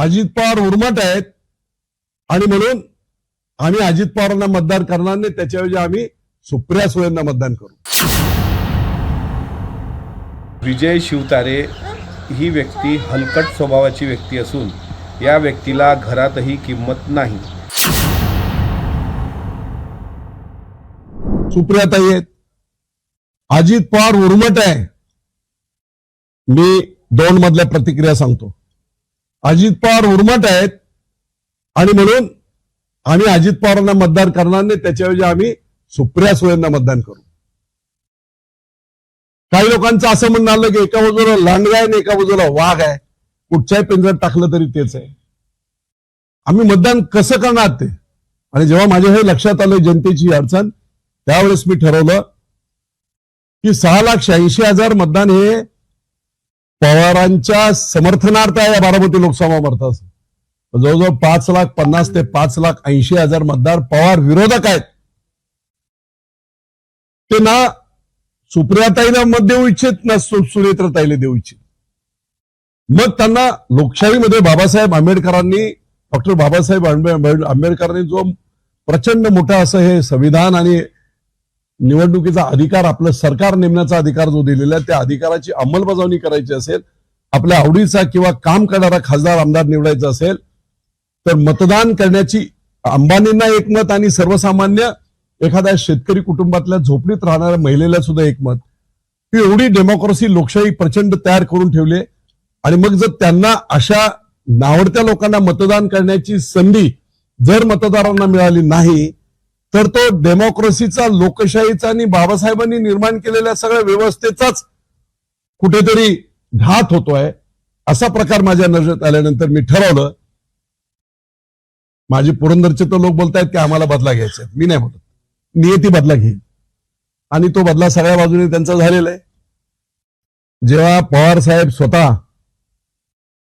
अजित पवार उर्मट आहेत. आणि म्हणून आम्ही अजित पवारांना मतदान करणार नाही त्याच्याऐवजी आम्ही सुप्रिया सुळेंना मतदान करू. विजय शिवतारे ही व्यक्ती हलकट स्वभावाची व्यक्ती असून या व्यक्तीला घरातही किंमत नाही. सुप्रियाताई आहेत. अजित पवार उर्मट आहे. मी दोन मधल्या प्रतिक्रिया सांगतो. अजित पवार उर्मट आहेत. आणि म्हणून आम्ही अजित पवारांना मतदान करणार नाही. त्याच्याऐवजी आम्ही सुप्रिया सुळेंना मतदान करू. काही लोकांचं असं म्हणणं आलं की एका बाजूला लांडगा आहे आणि एका बाजूला वाघ आहे. कुठच्याही पिंजऱ्यात टाकलं तरी तेच आहे. आम्ही मतदान कसं करणार ते? आणि जेव्हा माझ्या हे लक्षात आलं जनतेची अडचण त्यावेळेस मी ठरवलं की सहा लाख शहाऐंशी हजार मतदान हे पवारांच्या समर्थनार्थ आहे या बारामती लोकसभा मतदार जवळजवळ पाच लाख पन्नास ते पाच लाख ऐंशी हजार मतदार पवार विरोधक आहेत. ते ना सुप्रियाताईला मत देऊ इच्छित ना सु- सुनेत्रताईला देऊ इच्छित. मग त्यांना लोकशाहीमध्ये बाबासाहेब आंबेडकरांनी डॉक्टर बाबासाहेब आंबे- आंबेडकरांनी जो प्रचंड मोठा असं हे संविधान आणि निवडणुकीचा अधिकार आपलं सरकार नेमण्याचा अधिकार जो दिलेला आहे त्या अधिकाराची अंमलबजावणी करायची असेल आपल्या आवडीचा किंवा काम करणारा खासदार आमदार निवडायचा असेल तर मतदान करण्याची अंबानींना एकमत आणि सर्वसामान्य एखाद्या शेतकरी कुटुंबातल्या झोपडीत राहणाऱ्या महिलेला सुद्धा एकमत. ही एवढी डेमोक्रेसी लोकशाही प्रचंड तयार करून ठेवली आणि मग जर त्यांना अशा नावडत्या लोकांना मतदान करण्याची संधी जर मतदारांना मिळाली नाही तर तो डेमोक्रेसीचा लोकशाहीचा आणि बाबासाहेबांनी निर्माण केलेल्या सगळ्या व्यवस्थेचाच कुठेतरी घात होतोय असा प्रकार माझ्या नजरेत आल्यानंतर मी ठरवलं. माझे पुरंदरचे तर लोक बोलतायत की आम्हाला बदला घ्यायचा आहे. मी नाही बोलत. नियती बदला घेईल आणि तो बदला सगळ्या बाजूने त्यांचा झालेला आहे. जेव्हा पवार साहेब स्वतः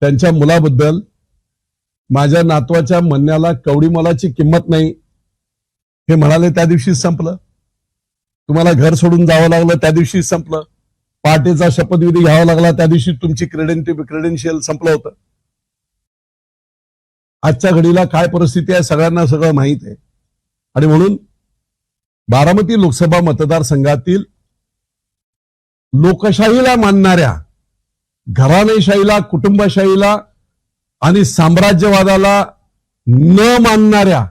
त्यांच्या मुलाबद्दल माझ्या नातवाच्या म्हणण्याला कवडी मोलाची किंमत नाही हे म्हणाले त्या दिवशीच संपलं. तुम्हाला घर सोडून जावं लागलं त्या दिवशी संपलं. पहाटेचा शपथविधी घ्यावा लागला त्या दिवशी तुमची क्रेडेंटि क्रेडेन्शियल संपलं होतं. आजच्या घडीला काय परिस्थिती आहे सगळ्यांना सगळं माहीत आहे. आणि म्हणून बारामती लोकसभा मतदारसंघातील लोकशाहीला मानणाऱ्या घराणेशाहीला कुटुंबशाहीला आणि साम्राज्यवादाला न मानणाऱ्या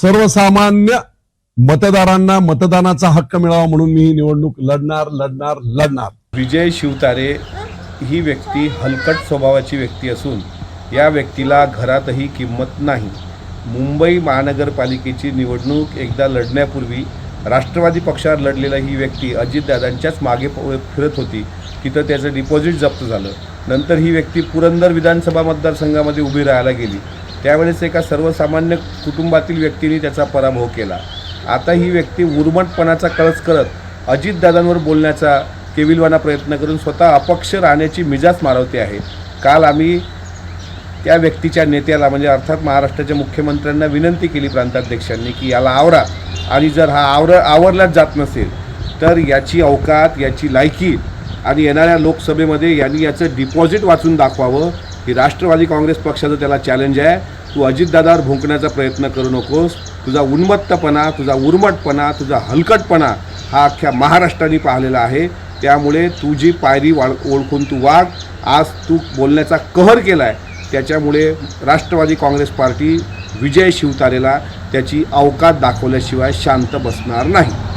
सर्वसामान्य मतदारांना मतदानाचा हक्क मिळावा म्हणून मी ही निवडणूक लढणार लढणार लढणार. विजय शिवतारे ही व्यक्ती हलकट स्वभावाची व्यक्ती असून या व्यक्तीला घरातही किंमत नाही. मुंबई महानगरपालिकेची निवडणूक एकदा लढण्यापूर्वी राष्ट्रवादी पक्षावर लढलेला ही व्यक्ती अजितदादांच्याच मागे फिरत होती. तिथं त्याचं डिपॉझिट जप्त झालं. नंतर ही व्यक्ती पुरंदर विधानसभा मतदारसंघामध्ये उभी राहायला गेली. त्यावेळेस एका सर्वसामान्य कुटुंबातील व्यक्तीने त्याचा पराभव केला. आता ही व्यक्ती उर्मटपणाचा कळस करत अजितदादांवर बोलण्याचा केविलवाना प्रयत्न करून स्वतः अपक्ष राहण्याची मिजाज मारवते आहे. काल आम्ही त्या व्यक्तीच्या नेत्याला म्हणजे अर्थात महाराष्ट्राच्या मुख्यमंत्र्यांना विनंती केली प्रांताध्यक्षांनी की याला आवरा. आणि जर हा आवर आवरलाच जात नसेल तर याची अवकात याची लायकी आणि येणाऱ्या लोकसभेमध्ये यांनी याचं डिपॉझिट वाचून दाखवावं. की राष्ट्रवादी काँग्रेस पक्षाचं त्याला चॅलेंज आहे. तू अजितदादावर भुंकण्याचा प्रयत्न करू नकोस. तुझा उन्मत्तपणा तुझा उर्मटपणा तुझा हलकटपणा हा अख्ख्या महाराष्ट्राने पाहिलेला आहे. त्यामुळे तुझी पायरी वाळ ओळखून तू वाघ आज तू बोलण्याचा कहर केला आहे त्याच्यामुळे राष्ट्रवादी काँग्रेस पार्टी विजय शिवतारेला त्याची अवकात दाखवल्याशिवाय शांत बसणार नाही.